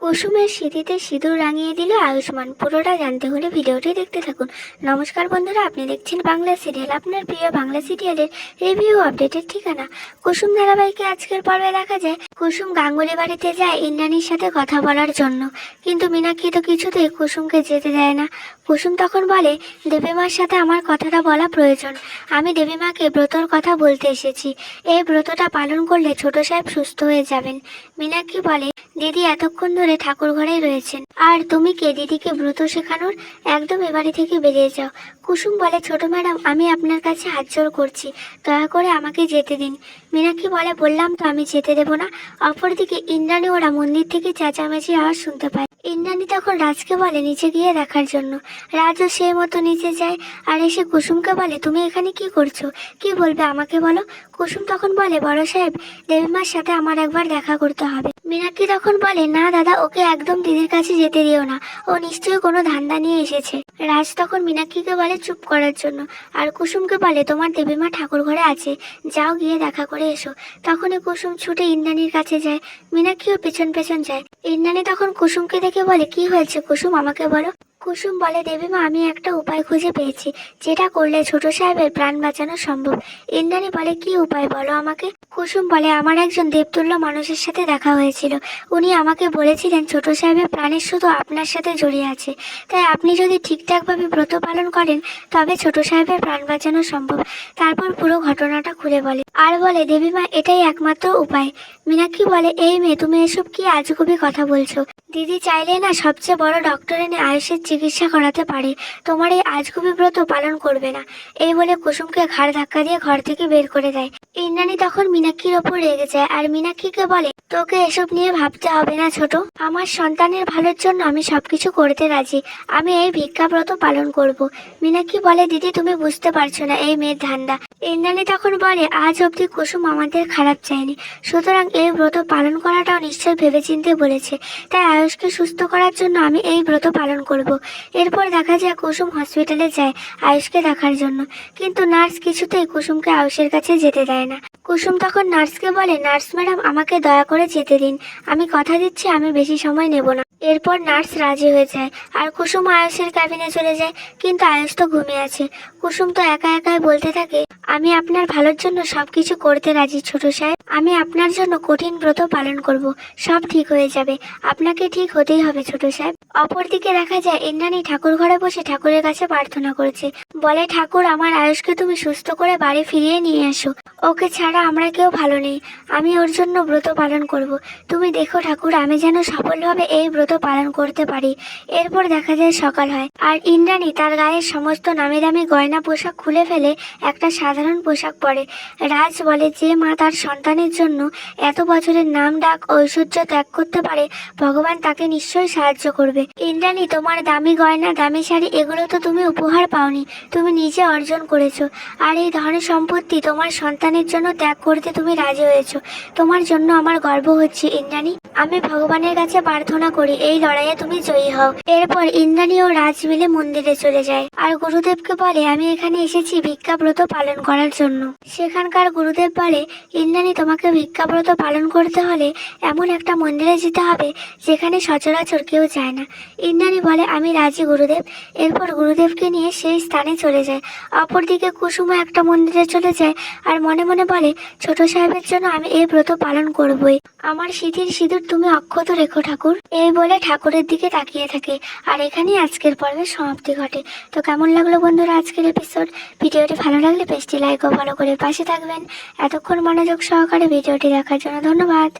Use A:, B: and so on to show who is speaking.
A: কুসুমের স্মৃতিতে সিঁদুর রাঙিয়ে দিল আয়ুষ্মান। পুরোটা জানতে হলে ভিডিওটি দেখতে থাকুন। নমস্কার বন্ধুরা, আপনি দেখছেন বাংলা সিরিয়াল। আপনার প্রিয় বাংলা সিরিয়ালের রিভিউ আপডেটের ঠিকানা। কুসুম ধারাবাহিকে আজকের পর্বে দেখা যায়, কুসুম গাঙ্গুলি বাড়িতে যায় ইন্দ্রাণীর সাথে কথা বলার জন্য। কিন্তু মীনাক্ষী তো কিছুতেই কুসুমকে যেতে দেয় না। কুসুম তখন বলে, দেবীমার সাথে আমার কথাটা বলা প্রয়োজন। আমি দেবীমাকে ব্রতর কথা বলতে এসেছি। এই ব্রতটা পালন করলে ছোট সাহেব সুস্থ হয়ে যাবেন। মীনাক্ষী বলে, দিদি, এতক্ষণ ধরে ঠাকুর ঘরে রয়েছেন। আর তুমি কে? দিদিকে ব্রত শেখানোর একদম এবারে থেকে বেরিয়ে যাও। কুসুম বলে, ছোট ম্যাডাম, আমি আপনার কাছে হাত জোর করছি। দয়া করে আমাকে যেতে দিন। মীনাক্ষী বলে, বললাম তো আমি যেতে দেবো না। অপরদিকে ইন্দ্রাণী ওরা মন্দির থেকে চেঁচামেচি আওয়াজ শুনতে পায়। ইন্দ্রাণী তখন রাজকে বলে নিচে গিয়ে দেখার জন্য। রাজও সেই মতো নিচে যায় আর এসে কুসুমকে বলে, তুমি এখানে কি করছ? কি বলবে আমাকে বলো? কুসুম তখন বলে, বড় সাহেব, দেবীমার সাথে আমার একবার দেখা করতে হবে। মীনাক্ষী তখন বলে, না দাদা, ওকে একদম দিদির কাছে যেতে দিও না। ও নিশ্চয়ই কোনো ধান্দা নিয়ে এসেছে। রাজ তখন মীনাক্ষীকে বলে, চুপ করার জন্য। আর কুসুমকে বলে, তোমার দেবীমা ঠাকুর ঘরে আছে। যাও গিয়ে দেখা করে এসো। তখনই কুসুম ছুটে ইন্দ্রাণীর কাছে যায়। মীনাক্ষীও পেছন পেছন যায়। ইন্দ্রাণী তখন কুসুমকে বলে, কি হয়েছে কুসুম? আমাকে বলো। কুসুম বলে, দেবীমা, আমি একটা উপায় খুঁজে পেয়েছি। যেটা করলে ছোট সাহেবের প্রাণ বাঁচানো সম্ভব। ইন্দ্রাণী বলে, কি উপায় বলো আমাকে? কুসুম বলে, আমার একজন দেবতুল্য মানুষের সাথে দেখা হয়েছিল। উনি আমাকে বলেছিলেন, ছোট সাহেবের প্রাণের শুধু আপনার সাথে জড়িয়ে আছে। তাই আপনি যদি ঠিকঠাকভাবে ব্রত পালন করেন, তবে ছোট সাহেবের প্রাণ বাঁচানো সম্ভব। তারপর পুরো ঘটনাটা খুলে বলে। আর বলে, দেবীমা, এটাই একমাত্র উপায়। মীনাক্ষী বলে, এই মেয়ে, তুমি এসব কি আজগুবি কথা বলছো? দিদি চাইলে না সবচেয়ে বড় ডক্টর এনে আয়ুষের চিকিৎসা করাতে পারে। তোমার এই আজগুবি ব্রত পালন করবে না। এই বলে কুসুমকে ঘাড় ধাক্কা দিয়ে ঘর থেকে বের করে দেয়। ইন্দ্রাণী তখন মিনাক্ষীর ওপর রেগে যায় আর মীনাক্ষীকে বলে, তোকে এসব নিয়ে ভাবতে হবে না ছোট। আমার সন্তানের ভালোর জন্য আমি সবকিছু করতে রাজি। আমি এই ভিক্ষাব্রত পালন করব। মিনাক্ষী বলে, দিদি, তুমি বুঝতে পারছ না, এই মেয়ের ধান্দা। ইন্দ্রাণী তখন বলে, আজ অবধি কুসুম আমাদের খারাপ চায়নি। সুতরাং এই ব্রত পালন করাটাও নিশ্চয় ভেবেচিন্তে বলেছে। তাই আয়ুষকে সুস্থ করার জন্য আমি এই ব্রত পালন করব। এরপর দেখা যায় কুসুম হসপিটালে যায় আয়ুষকে দেখার জন্য। কিন্তু নার্স কিছুতেই কুসুমকে আয়ুষের কাছে যেতে দেয় না। কুসুম তখন নার্সকে বলে, নার্স ম্যাডাম, আমাকে দয়া করে যেতে দিন। আমি কথা দিচ্ছি, আমি বেশি সময় নেব না। এরপর নার্স রাজি হয়ে যায় আর কুসুম আয়ুষের ক্যাবিনে চলে যায়, কিন্তু আয়ুষ তো ঘুমিয়ে আছে। কুসুম তো একা একাই বলতে থাকে, আমি আপনার ভালোর জন্য সবকিছু করতে রাজি, ছোট সাহেব। আমি আপনার জন্য কঠিন ব্রত পালন করব, সব ঠিক হয়ে যাবে। আপনাকে ঠিক হতেই হবে, ছোট সাহেব। অপরদিকে দেখা যায়, ইন্দ্রাণী ঠাকুর ঘরে বসে ঠাকুরের কাছে প্রার্থনা করছে। বলে, ঠাকুর, আমার আয়ুষকে তুমি সুস্থ করে বাড়ি ফিরিয়ে নিয়ে আসো ওকে ছাড়া আমরা কেউ ভালো নেই। আমি ওর জন্য ব্রত পালন করব। তুমি দেখো ঠাকুর, আমি যেন সফলভাবে এই ব্রত পালন করতে পারি। এরপর দেখা যায় সকাল হয়। আর ইন্দ্রাণী তার গায়ের সমস্ত নামি দামি গয়না পোশাক খুলে ফেলে একটা সাধারণ পোশাক পরে। রাজ বলে, যে মা তার সন্তানের জন্য এত বছরের নাম, ডাক, ঐশ্বর্য ত্যাগ করতে পারে, ভগবান তাকে নিশ্চয়ই সাহায্য করবে। ইন্দ্রাণী, তোমার দামি গয়না, দামি শাড়ি, এগুলো তো তুমি উপহার পাওনি। তুমি নিজে অর্জন করেছ। আর এই ধন সম্পত্তি তোমার সন্তানের জন্য ত্যাগ করতে তুমি রাজি হয়েছো। তোমার জন্য আমার গর্ব হচ্ছে, ইন্দ্রাণী। আমি ভগবানের কাছে প্রার্থনা করি এই লড়াইয়ে তুমি জয়ী হও। এরপর ইন্দ্রাণী ও রাজ মিলে মন্দিরে চলে যায়। আর গুরুদেবকে বলে, আমি এখানে এসেছি ভিক্ষাব্রত পালন করার জন্য। সেখানকার গুরুদেব বলে, ইন্দ্রাণী, তোমাকে ভিক্ষাব্রত পালন করতে হলে এমন একটা মন্দিরে যেতে হবে, যেখানে সচরাচর কেউ যায় না। ইন্দ্রাণী বলে, আমি রাজি, গুরুদেব। এরপর গুরুদেবকে নিয়ে সেই স্থানে চলে যায়। অপরদিকে কুসুমও একটা মন্দিরে চলে যায় আর মনে মনে বলে, ছোট সাহেবের জন্য আমি এই ব্রত পালন করবই। আমার শীতের সিঁদুর তুমি অক্ষত রেখো ঠাকুর। এই বলে ঠাকুরের দিকে তাকিয়ে থাকে। আর এখানেই আজকের পর্বের সমাপ্তি ঘটে। তো কেমন লাগল বন্ধুরা আজকের এপিসোড ভিডিওটি ভালো লাগলে পেজটি লাইক ও ফলো করে পাশে থাকবেন। এতক্ষণ মনোযোগ সহকারে ভিডিওটি দেখার জন্য ধন্যবাদ।